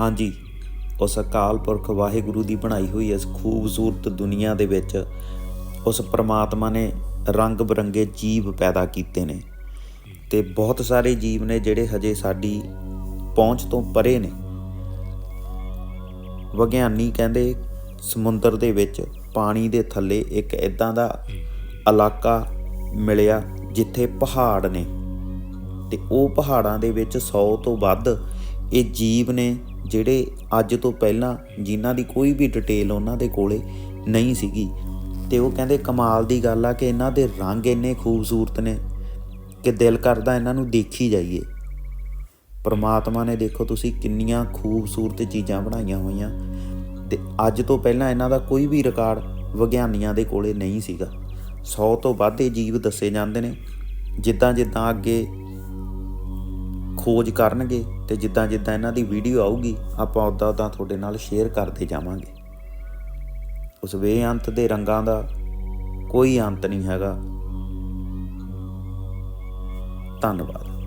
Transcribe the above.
ਹਾਂਜੀ, ਉਸ ਅਕਾਲ ਪੁਰਖ ਵਾਹਿਗੁਰੂ ਦੀ ਬਣਾਈ ਹੋਈ ਇਸ ਖੂਬਸੂਰਤ ਦੁਨੀਆ ਦੇ ਵਿੱਚ ਉਸ ਪ੍ਰਮਾਤਮਾ ਨੇ ਰੰਗ ਬਰੰਗੇ ਜੀਵ ਪੈਦਾ ਕੀਤੇ ਨੇ ਤੇ ਬਹੁਤ ਸਾਰੇ ਜੀਵ ਨੇ ਜਿਹੜੇ ਹਜੇ ਸਾਡੀ ਪਹੁੰਚ ਤੋਂ ਪਰੇ ਨੇ। ਵਿਗਿਆਨੀ ਕਹਿੰਦੇ ਸਮੁੰਦਰ ਦੇ ਵਿੱਚ ਪਾਣੀ ਦੇ ਥੱਲੇ ਇੱਕ ਇਦਾਂ ਦਾ ਇਲਾਕਾ ਮਿਲਿਆ ਜਿੱਥੇ ਪਹਾੜ ਨੇ ਤੇ ਉਹ ਪਹਾੜਾਂ ਦੇ ਵਿੱਚ 100 ਤੋਂ ਵੱਧ ਇਹ ਜੀਵ ਨੇ ਜਿਹੜੇ ਅੱਜ ਤੋਂ ਪਹਿਲਾਂ ਜਿਨ੍ਹਾਂ ਦੀ ਕੋਈ ਵੀ ਡਿਟੇਲ ਉਹਨਾਂ ਦੇ ਕੋਲੇ ਨਹੀਂ ਸੀਗੀ। ਤੇ ਉਹ ਕਹਿੰਦੇ ਕਮਾਲ ਦੀ ਗੱਲ ਆ ਕਿ ਇਹਨਾਂ ਦੇ ਰੰਗ ਇੰਨੇ ਖੂਬਸੂਰਤ ਨੇ ਕਿ ਦਿਲ ਕਰਦਾ ਇਹਨਾਂ ਨੂੰ ਦੇਖੀ ਜਾਈਏ। ਪਰਮਾਤਮਾ ਨੇ ਦੇਖੋ ਤੁਸੀਂ ਕਿੰਨੀਆਂ ਖੂਬਸੂਰਤ ਚੀਜ਼ਾਂ ਬਣਾਈਆਂ ਹੋਈਆਂ। ਤੇ ਅੱਜ ਤੋਂ ਪਹਿਲਾਂ ਇਹਨਾਂ ਦਾ ਕੋਈ ਵੀ ਰਿਕਾਰਡ ਵਿਗਿਆਨੀਆਂ ਦੇ ਕੋਲੇ ਨਹੀਂ ਸੀਗਾ। 100 ਤੋਂ ਵੱਧ ਇਹ ਜੀਵ ਦੱਸੇ ਜਾਂਦੇ ਨੇ। ਜਿੱਦਾਂ ਜਿੱਦਾਂ ਅੱਗੇ ਖੋਜ ਕਰਨਗੇ ਤੇ ਜਿੱਦਾਂ ਜਿੱਦਾਂ ਇਹਨਾਂ ਦੀ ਵੀਡੀਓ ਆਊਗੀ, ਆਪਾਂ ਉਦਾਂ ਉਦਾਂ ਤੁਹਾਡੇ ਨਾਲ ਸ਼ੇਅਰ ਕਰਦੇ ਜਾਵਾਂਗੇ। ਉਸ ਬੇਅੰਤ ਦੇ ਰੰਗਾਂ ਦਾ ਕੋਈ ਅੰਤ ਨਹੀਂ ਹੈਗਾ। ਧੰਨਵਾਦ।